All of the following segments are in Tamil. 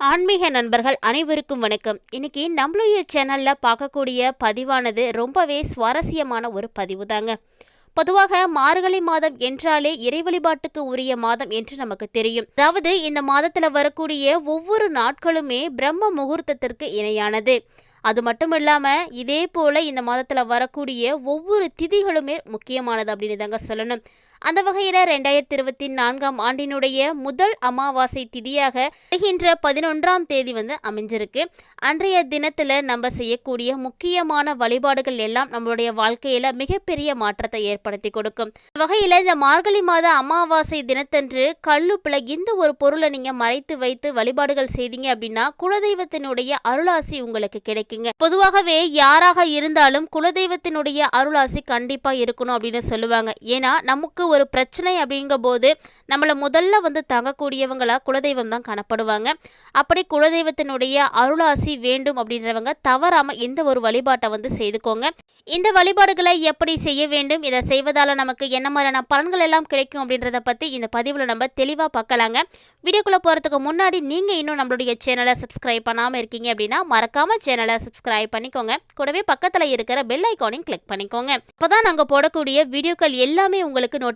ஆன்மீக நண்பர்கள் அனைவருக்கும் வணக்கம். இன்னைக்கு நம்மளுடைய சேனல்ல பார்க்கக்கூடிய பதிவானது ரொம்பவே சுவாரஸ்யமான ஒரு பதிவு தாங்க பொதுவாக மார்கழி மாதம் என்றாலே இறை வழிபாட்டுக்கு உரிய மாதம் என்று நமக்கு தெரியும். அதாவது இந்த மாதத்துல வரக்கூடிய ஒவ்வொரு நாட்களுமே பிரம்ம முகூர்த்தத்திற்கு இணையானது. அது மட்டும் இல்லாமல் இதே போல இந்த மாதத்துல வரக்கூடிய ஒவ்வொரு திதிகளுமே முக்கியமானது அப்படின்னு தாங்க சொல்லணும். அந்த வகையில் ரெண்டாயிரத்தி இருபத்தி நான்காம் ஆண்டினுடைய முதல் அமாவாசை திதியாக வருகின்ற பதினொன்றாம் தேதி வந்து அமைஞ்சிருக்கு. அன்றைய தினத்தில் நம்ம செய்யக்கூடிய முக்கியமான வழிபாடுகள் எல்லாம் நம்மளுடைய வாழ்க்கையில் மிகப்பெரிய மாற்றத்தை ஏற்படுத்தி கொடுக்கும். வகையில் இந்த மார்கழி மாத அமாவாசை தினத்தன்று கல்லுப்பில் இந்த ஒரு பொருளை நீங்கள் மறைத்து வைத்து வழிபாடுகள் செய்தீங்க அப்படின்னா குலதெய்வத்தினுடைய அருளாசி உங்களுக்கு கிடைக்குங்க. பொதுவாகவே யாராக இருந்தாலும் குலதெய்வத்தினுடைய அருளாசி கண்டிப்பாக இருக்கணும் அப்படின்னு சொல்லுவாங்க. ஏன்னா நமக்கு ஒரு பிரச்சனை அப்படிங்கும் போது நம்மளை முதல்ல வந்து தங்கக்கூடியவங்களா குலதெய்வம் தான் காணப்படுவாங்க. அப்படி குலதெய்வத்தினுடைய அருளாசி வேண்டும் அப்படின்றவங்க தவறாம இந்த ஒரு வழிபாட்டை வந்து செய்துக்கோங்க. இந்த வழிபாடுகளை எப்படி செய்ய வேண்டும் இதை செய்வதால் நமக்கு என்ன மாதிரியான பலன்கள் எல்லாம் கிடைக்கும் அப்படின்றத பத்தி இந்த பதிவுல நம்ம தெளிவா பார்க்கலாங்க. வீடியோக்குள்ள போறதுக்கு முன்னாடி நீங்க இன்னும் நம்மளுடைய சேனலை சப்ஸ்கிரைப் பண்ணாம இருக்கீங்க அப்படின்னா மறக்காம சேனலை சப்ஸ்கிரைப் பண்ணிக்கோங்க. கூடவே பக்கத்துல இருக்கிற பெல் ஐக்கானையும் கிளிக் பண்ணிக்கோங்க. அப்பதான் நாங்கள் போடக்கூடிய வீடியோக்கள் எல்லாமே உங்களுக்கு நோட்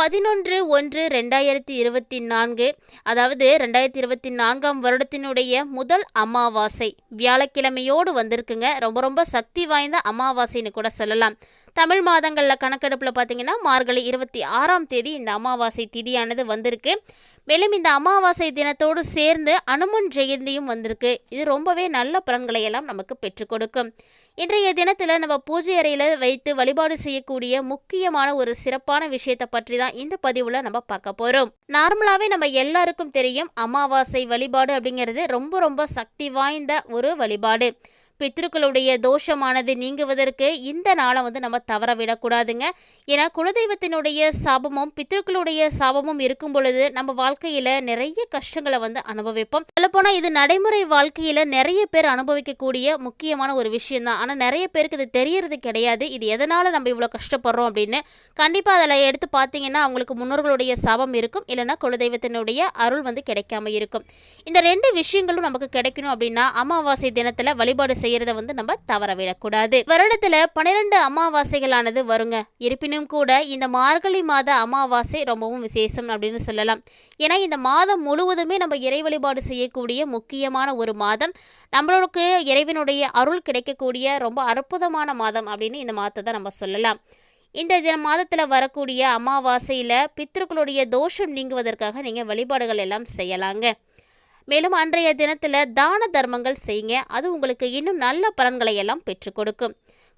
பதினொன்று ஒன்று ரெண்டாயிரத்தி இருபத்தி நான்கு அதாவது ரெண்டாயிரத்தி இருபத்தி நான்காம் வருடத்தினுடைய முதல் அமாவாசை. வியாழக்கிழமையோடு வந்திருக்குங்க. ரொம்ப ரொம்ப சக்தி வாய்ந்த அமாவாசைன்னு கூட சொல்லலாம். தமிழ் மாதங்களில் கணக்கெடுப்பில் பார்த்தீங்கன்னா மார்கழி இருபத்தி ஆறாம் தேதி இந்த அமாவாசை திதியானது வந்திருக்கு. மேலும் இந்த அமாவாசை தினத்தோடு சேர்ந்து அனுமன் ஜெயந்தியும் வந்திருக்கு. இது ரொம்பவே நல்ல பலன்களை எல்லாம் நமக்கு பெற்றுக் கொடுக்கும். இன்றைய தினத்தில் நம்ம பூஜை அறையில் வைத்து வழிபாடு செய்யக்கூடிய முக்கியமான ஒரு சிறப்பான விஷயத்தை பற்றி தான் இந்த பதிவில் நம்ம பார்க்க போகிறோம் நார்மலாகவே நம்ம எல்லாருக்கும் தெரியும் அமாவாசை வழிபாடு அப்படிங்கிறது ரொம்ப ரொம்ப சக்தி வாய்ந்த ஒரு வழிபாடு. பித்ருக்களுடைய தோஷமானது நீங்குவதற்கு இந்த நாளை வந்து நம்ம தவற விடக்கூடாதுங்க. ஏன்னா குலதெய்வத்தினுடைய சாபமும் பித்ருக்களுடைய சாபமும் இருக்கும் பொழுது நம்ம வாழ்க்கையில நிறைய கஷ்டங்களை வந்து அனுபவிப்போம். சொல்லப்போனால் இது நடைமுறை வாழ்க்கையில நிறைய பேர் அனுபவிக்கக்கூடிய முக்கியமான ஒரு விஷயம் தான் ஆனால் நிறைய பேருக்கு இது தெரியறது கிடையாது. இது எதனால நம்ம இவ்வளோ கஷ்டப்படுறோம் அப்படின்னு கண்டிப்பாக அதில் எடுத்து பார்த்தீங்கன்னா அவங்களுக்கு முன்னோர்களுடைய சாபம் இருக்கும். இல்லைன்னா குலதெய்வத்தினுடைய அருள் வந்து கிடைக்காம இருக்கும். இந்த ரெண்டு விஷயங்களும் நமக்கு கிடைக்கணும் அப்படின்னா அமாவாசை தினத்தில் வழிபாடு செய்யறத வந்து நம்ம தவற விடக்கூடாது. வருடத்துல பனிரெண்டு அமாவாசைகளானது வருங்க. இருப்பினும் கூட இந்த மார்கழி மாத அமாவாசை ரொம்பவும் விசேஷம் அப்படின்னு சொல்லலாம். ஏன்னா இந்த மாதம் முழுவதுமே நம்ம இறை வழிபாடு செய்யக்கூடிய முக்கியமான ஒரு மாதம். நம்மளுக்கு இறைவனுடைய அருள் கிடைக்கக்கூடிய ரொம்ப அற்புதமான மாதம் அப்படின்னு இந்த மாதத்தை நம்ம சொல்லலாம். இந்த தின மாதத்தில் வரக்கூடிய அமாவாசையில் பித்திருக்களுடைய தோஷம் நீங்குவதற்காக நீங்கள் வழிபாடுகள் எல்லாம் செய்யலாங்க. மேலும் அன்றைய தினத்தில் தான தர்மங்கள் செய்யுங்க. அது உங்களுக்கு இன்னும் நல்ல பலன்களை எல்லாம் பெற்றுக் கொடுக்கும்.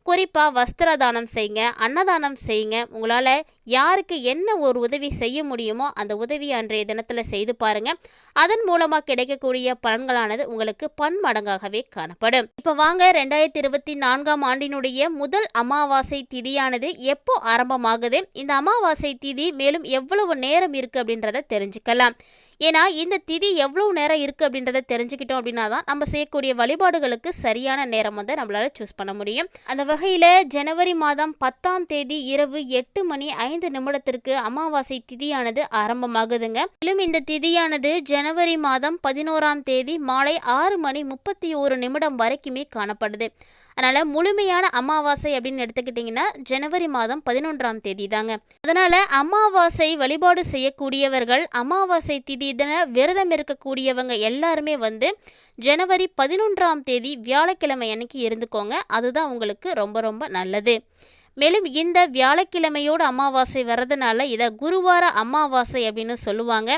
குறிப்பாக வஸ்திர தானம் செய்யுங்க அன்னதானம் செய்யுங்க. உங்களால் யாருக்கு என்ன ஒரு உதவி செய்ய முடியுமோ அந்த உதவி அன்றைய தினத்தில் செய்து பாருங்க. அதன் மூலமாக கிடைக்கக்கூடிய பலன்களானது உங்களுக்கு பன்மடங்காகவே காணப்படும். இப்போ வாங்க ரெண்டாயிரத்தி இருபத்தி நான்காம் ஆண்டினுடைய முதல் அமாவாசை திதியானது எப்போ ஆரம்பமாகுது? இந்த அமாவாசை திதி மேலும் எவ்வளவு நேரம் இருக்கு அப்படின்றத தெரிஞ்சுக்கலாம். ஏன்னா இந்த திதி எவ்வளவு நேரம் இருக்குது அப்படின்றத தெரிஞ்சுக்கிட்டோம் அப்படின்னா தான் நம்ம செய்யக்கூடிய வழிபாடுகளுக்கு சரியான நேரம் வந்து நம்மளால் சூஸ் பண்ண முடியும். அந்த வகையில் ஜனவரி மாதம் பத்தாம் தேதி இரவு எட்டு மணி ஐந்து நிமிடத்திற்கு அமாவாசை திதியானது ஆரம்பமாகுதுங்க. மேலும் இந்த திதியானது ஜனவரி மாதம் பதினோராம் தேதி மாலை ஆறு மணி முப்பத்தி ஒரு நிமிடம் வரைக்குமே காணப்படுது. அதனால் முழுமையான அமாவாசை அப்படின்னு எடுத்துக்கிட்டிங்கன்னா ஜனவரி மாதம் பதினொன்றாம் தேதி தாங்க அதனால் அமாவாசை வழிபாடு செய்யக்கூடியவர்கள் அமாவாசை திதி விரதம் இருக்கக்கூடியவங்க எல்லாருமே வந்து ஜனவரி பதினொன்றாம் தேதி வியாழக்கிழமை அன்னைக்கு இருந்துக்கோங்க. அதுதான் உங்களுக்கு ரொம்ப ரொம்ப நல்லது. மேலும் இந்த வியாழக்கிழமையோடு அமாவாசை வர்றதுனால இதை குருவார அமாவாசை அப்படின்னு சொல்லுவாங்க.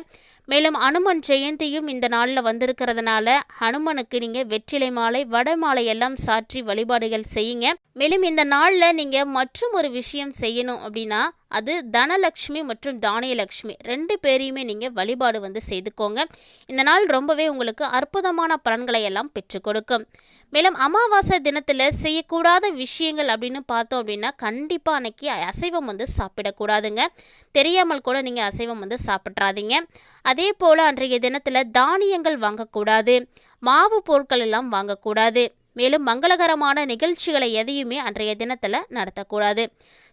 மேலும் அனுமன் ஜெயந்தியும் இந்த நாளில் வந்திருக்கிறதுனால ஹனுமனுக்கு நீங்கள் வெற்றிலை மாலை வடமாலை எல்லாம் சாற்றி வழிபாடுகள் செய்யுங்க. மேலும் இந்த நாளில் நீங்கள் மற்றும் ஒரு விஷயம் செய்யணும் அப்படின்னா அது தனலக்ஷ்மி மற்றும் தானியலக்ஷ்மி ரெண்டு பேரையுமே நீங்கள் வழிபாடு வந்து செய்துக்கோங்க. இந்த நாள் ரொம்பவே உங்களுக்கு அற்புதமான பலன்களை எல்லாம் பெற்றுக் கொடுக்கும். மேலும் அமாவாசை தினத்தில் செய்யக்கூடாத விஷயங்கள் அப்படின்னு பார்த்தோம் அப்படின்னா கண்டிப்பாக அன்னைக்கு அசைவம் வந்து சாப்பிடக்கூடாதுங்க. தெரியாமல் கூட நீங்கள் அசைவம் வந்து சாப்பிட்றாதீங்க. அதே போல் அன்றைய தினத்தில் தானியங்கள் வாங்கக்கூடாது. மாவு பொருட்கள் எல்லாம் வாங்கக்கூடாது. மேலும் மங்களகரமான நிகழ்ச்சிகளை எதையுமே அன்றைய தினத்தில் நடத்தக்கூடாது.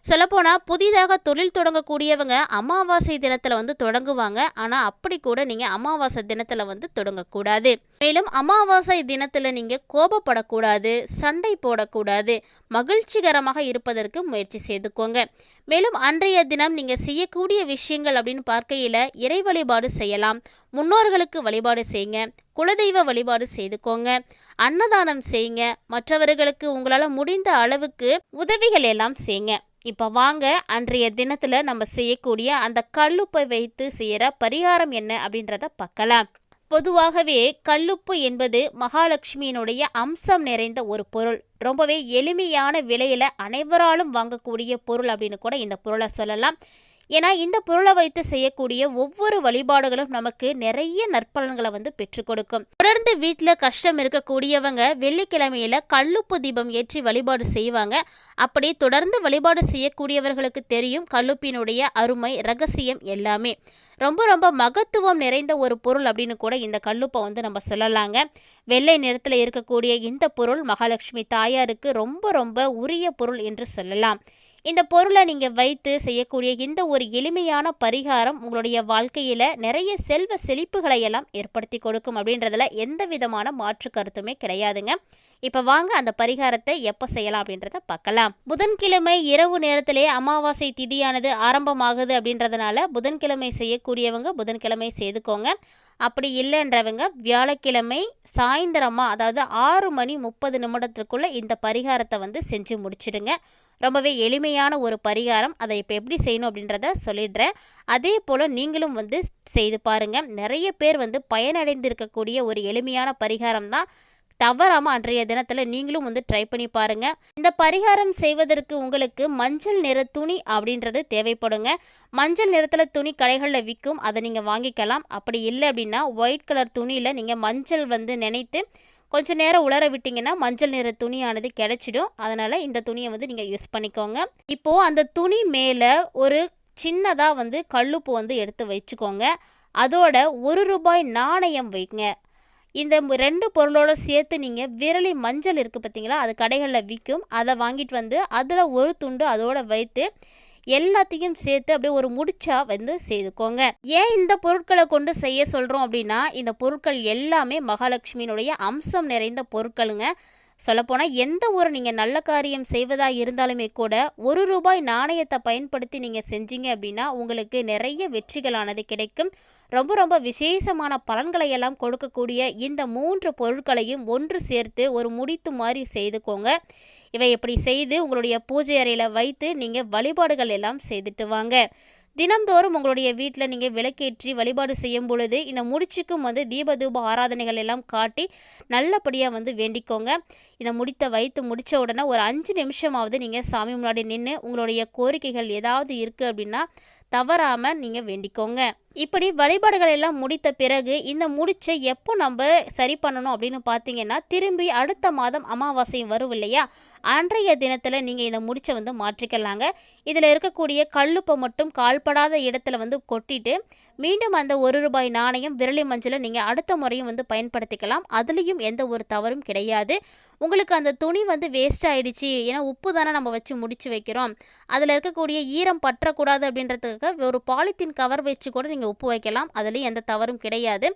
சொல்லப்போனால் புதிதாக தொழில் தொடங்கக்கூடியவங்க அமாவாசை தினத்தில் வந்து தொடங்குவாங்க. ஆனால் அப்படி கூட நீங்கள் அமாவாசை தினத்தில் வந்து தொடங்கக்கூடாது. மேலும் அமாவாசை தினத்தில் நீங்கள் கோபப்படக்கூடாது சண்டை போடக்கூடாது மகிழ்ச்சிகரமாக இருப்பதற்கு முயற்சி செய்துக்கோங்க. மேலும் அன்றைய தினம் நீங்கள் செய்யக்கூடிய விஷயங்கள் அப்படின்னு பார்க்கையில் இறை வழிபாடு செய்யலாம். முன்னோர்களுக்கு வழிபாடு செய்யுங்க. குலதெய்வ வழிபாடு செய்துக்கோங்க. அன்னதானம் செய்யுங்க. மற்றவர்களுக்கு உங்களால் முடிந்த அளவுக்கு உதவிகள் எல்லாம் செய்யுங்க. இப்போ வாங்க அன்றைய தினத்தில் நம்ம செய்யக்கூடிய அந்த கல்லுப்பை வைத்து செய்கிற பரிகாரம் என்ன அப்படின்றத பார்க்கலாம். பொதுவாகவே கல்லுப்பு என்பது மகாலட்சுமியினுடைய அம்சம் நிறைந்த ஒரு பொருள். ரொம்பவே எளிமையான விலையில் அனைவராலும் வாங்கக்கூடிய பொருள் அப்படின்னு கூட இந்த பொருளை சொல்லலாம். ஏன்னா இந்த பொருளை வைத்து செய்யக்கூடிய ஒவ்வொரு வழிபாடுகளும் நமக்கு நிறைய நற்பலன்களை வந்து பெற்றுக் கொடுக்கும். தொடர்ந்து வீட்டில் கஷ்டம் இருக்கக்கூடியவங்க வெள்ளிக்கிழமையில கல்லுப்பு தீபம் ஏற்றி வழிபாடு செய்வாங்க. அப்படி தொடர்ந்து வழிபாடு செய்யக்கூடியவர்களுக்கு தெரியும் கல்லுப்பினுடைய அருமை ரகசியம் எல்லாமே. ரொம்ப ரொம்ப மகத்துவம் நிறைந்த ஒரு பொருள் அப்படின்னு கூட இந்த கல்லுப்பை வந்து நம்ம சொல்லலாங்க. வெள்ளை நிறத்தில் இருக்கக்கூடிய இந்த பொருள் மகாலட்சுமி தாயாருக்கு ரொம்ப ரொம்ப உரிய பொருள் என்று சொல்லலாம். இந்த பொருளை நீங்கள் வைத்து செய்யக்கூடிய இந்த ஒரு எளிமையான பரிகாரம் உங்களுடைய வாழ்க்கையில் நிறைய செல்வ செழிப்புகளை எல்லாம் ஏற்படுத்தி கொடுக்கும் அப்படின்றதுல எந்த விதமான மாற்று கருத்துமே கிடையாதுங்க. இப்போ வாங்க அந்த பரிகாரத்தை எப்போ செய்யலாம் அப்படின்றத பார்க்கலாம். புதன்கிழமை இரவு நேரத்திலே அமாவாசை திதியானது ஆரம்பமாகுது அப்படின்றதுனால புதன்கிழமை செய்யக்கூடியவங்க புதன்கிழமை செய்துக்கோங்க. அப்படி இல்லைன்றவங்க வியாழக்கிழமை சாயந்தரமா அதாவது ஆறு மணி முப்பது நிமிடத்திற்குள்ள இந்த பரிகாரத்தை வந்து செஞ்சு முடிச்சிடுங்க. ரொம்பவே எளிமையான ஒரு பரிகாரம். அதை இப்போ எப்படி செய்யணும் அப்படின்றத சொல்லிடுறேன். அதே போல் நீங்களும் வந்து செய்து பாருங்கள் நிறைய பேர் வந்து பயனடைந்திருக்கக்கூடிய ஒரு எளிமையான பரிகாரம் தான் தவறாமல் அன்றைய தினத்தில் நீங்களும் வந்து ட்ரை பண்ணி பாருங்கள் இந்த பரிகாரம் செய்வதற்கு உங்களுக்கு மஞ்சள் நிற துணி அப்படின்றது தேவைப்படுங்க. மஞ்சள் நிறத்தில் துணி கடைகளில் விற்கும் அதை நீங்கள் வாங்கிக்கலாம். அப்படி இல்லை அப்படின்னா ஒயிட் கலர் துணியில் நீங்கள் மஞ்சள் வந்து நினைத்து கொஞ்சம் நேரம் உலர விட்டிங்கன்னா மஞ்சள் நிற துணியானது கிடைச்சிடும். அதனால் இந்த துணியை வந்து நீங்கள் யூஸ் பண்ணிக்கோங்க. இப்போது அந்த துணி மேலே ஒரு சின்னதாக வந்து கல்லுப்பு வந்து எடுத்து வச்சுக்கோங்க. அதோட ஒரு ரூபாய் நாணயம் வைங்க. இந்த ரெண்டு பொருளோட சேர்த்து நீங்கள் விரலி மஞ்சள் இருக்குது பார்த்தீங்களா அது கடைகளில் விற்கும் அதை வாங்கிட்டு வந்து அதில் ஒரு துண்டு அதோட வைத்து எல்லாத்தையும் சேர்த்து அப்படியே ஒரு முடிச்சா வந்து செய்துக்கோங்க. ஏன் இந்த பொருட்களை கொண்டு செய்ய சொல்கிறோம் அப்படின்னா இந்த பொருட்கள் எல்லாமே மகாலட்சுமியினுடைய அம்சம் நிறைந்த பொருட்களுங்க. சொல்லப்போனால் எந்த ஒரு நீங்கள் நல்ல காரியம் செய்வதாக இருந்தாலுமே கூட ஒரு ரூபாய் நாணயத்தை பயன்படுத்தி நீங்கள் செஞ்சீங்க அப்படின்னா உங்களுக்கு நிறைய வெற்றிகளானது கிடைக்கும். ரொம்ப ரொம்ப விசேஷமான பலன்களை எல்லாம் கொடுக்கக்கூடிய இந்த மூன்று பொருட்களையும் ஒன்று சேர்த்து ஒரு முடித்து மாதிரி செய்துக்கோங்க. இவை இப்படி செய்து உங்களுடைய பூஜை அறையில் வைத்து நீங்கள் வழிபாடுகள் எல்லாம் செய்துட்டு வாங்க. தினம்தோறும் உங்களுடைய வீட்டில் நீங்கள் விளக்கேற்றி வழிபாடு செய்யும் பொழுது இந்த முடிச்சுக்கும் வந்து தீபதூப ஆராதனைகள் எல்லாம் காட்டி நல்லபடியாக வந்து வேண்டிக்கோங்க. இதை முடித்த வைத்து முடித்த உடனே ஒரு அஞ்சு நிமிஷமாவது நீங்கள் சாமி முன்னாடி நின்று உங்களுடைய கோரிக்கைகள் ஏதாவது இருக்குது அப்படின்னா தவறாமல் நீங்கள் வேண்டிக்கோங்க. இப்படி வழிபாடுகள் எல்லாம் முடித்த பிறகு இந்த முடிச்சை எப்போ நம்ம சரி பண்ணணும் அப்படின்னு பார்த்தீங்கன்னா திரும்பி அடுத்த மாதம் அமாவாசை வரும் இல்லையா? அன்றைய தினத்தில் நீங்கள் இந்த முடிச்சை வந்து மாற்றிக்கலாங்க. இதில் இருக்கக்கூடிய கல்லுப்பை மட்டும் கால்படாத இடத்துல வந்து கொட்டிட்டு மீண்டும் அந்த ஒரு ரூபாய் நாணயம் விரலி மஞ்சளை நீங்கள் அடுத்த முறையும் வந்து பயன்படுத்திக்கலாம். அதுலேயும் எந்த ஒரு தவறும் கிடையாது. உங்களுக்கு அந்த துணி வந்து வேஸ்ட் ஆயிடுச்சு. ஏன்னா உப்பு தானே நம்ம வச்சு முடிச்சு வைக்கிறோம். அதில் இருக்கக்கூடிய ஈரம் பற்றக்கூடாது அப்படின்றதுக்காக ஒரு பாலித்தீன் கவர் வச்சு கூட நீங்கள் உப்பு வைக்கலாம். அதுலேயும் எந்த தவறும் கிடையாது.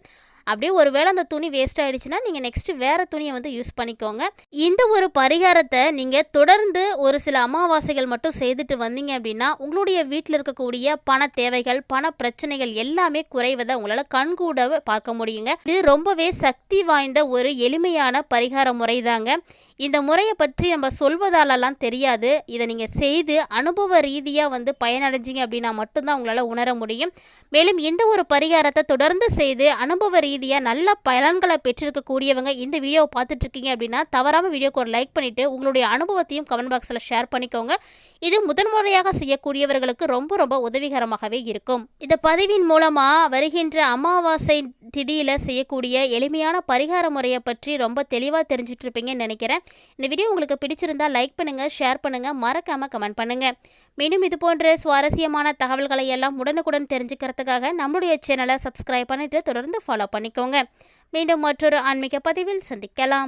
அப்படியே ஒருவேளை அந்த துணி வேஸ்ட் ஆயிடுச்சுன்னா நீங்கள் நெக்ஸ்ட் வேறு துணியை வந்து யூஸ் பண்ணிக்கோங்க. இந்த ஒரு பரிகாரத்தை நீங்கள் தொடர்ந்து ஒரு சில அமாவாசைகள் மட்டும் செய்துட்டு வந்தீங்க அப்படின்னா உங்களுடைய வீட்டில் இருக்கக்கூடிய பண தேவைகள் பண பிரச்சனைகள் எல்லாமே குறைவதை உங்களால் கண்கூட பார்க்க முடியுங்க. இது ரொம்பவே சக்தி வாய்ந்த ஒரு எளிமையான பரிகார முறை தாங்க இந்த முறையை பற்றி நம்ம சொல்வதாலலாம் தெரியாது. இதை நீங்கள் செய்து அனுபவ ரீதியாக வந்து பயனடைஞ்சிங்க அப்படின்னா மட்டும்தான் உங்களால் உணர முடியும். மேலும் இந்த ஒரு பரிகாரத்தை தொடர்ந்து செய்து அனுபவ ரீதியாக ரீதியாக நல்ல பலன்களை பெற்றிருக்கக்கூடியவங்க இந்த வீடியோவை பார்த்துட்டு இருக்கீங்க அப்படின்னா தவறாமல் வீடியோக்கு ஒரு லைக் பண்ணிவிட்டு உங்களுடைய அனுபவத்தையும் கமெண்ட் பாக்ஸில் ஷேர் பண்ணிக்கோங்க. இது முதன்முறையாக செய்யக்கூடியவர்களுக்கு ரொம்ப ரொம்ப உதவிகரமாகவே இருக்கும். இந்த பதிவின் மூலமாக வருகின்ற அமாவாசை திதியில் செய்யக்கூடிய எளிமையான பரிகார முறையை பற்றி ரொம்ப தெளிவாக தெரிஞ்சுட்டு இருப்பீங்கன்னு நினைக்கிறேன். இந்த வீடியோ உங்களுக்கு பிடிச்சிருந்தா லைக் பண்ணுங்கள் ஷேர் பண்ணுங்கள் மறக்காமல் கமெண்ட் பண்ணுங்கள் மீண்டும் இது போன்ற சுவாரஸ்யமான தகவல்களை எல்லாம் உடனுக்குடன் தெரிஞ்சுக்கிறதுக்காக நம்மளுடைய சேனலை சப்ஸ்கிரைப் பண்ணிட்டு தொடர்ந்து ஃபாலோ பண்ணிக்கோங்க. மீண்டும் மற்றொரு ஆன்மீக பதிவில் சந்திக்கலாம்.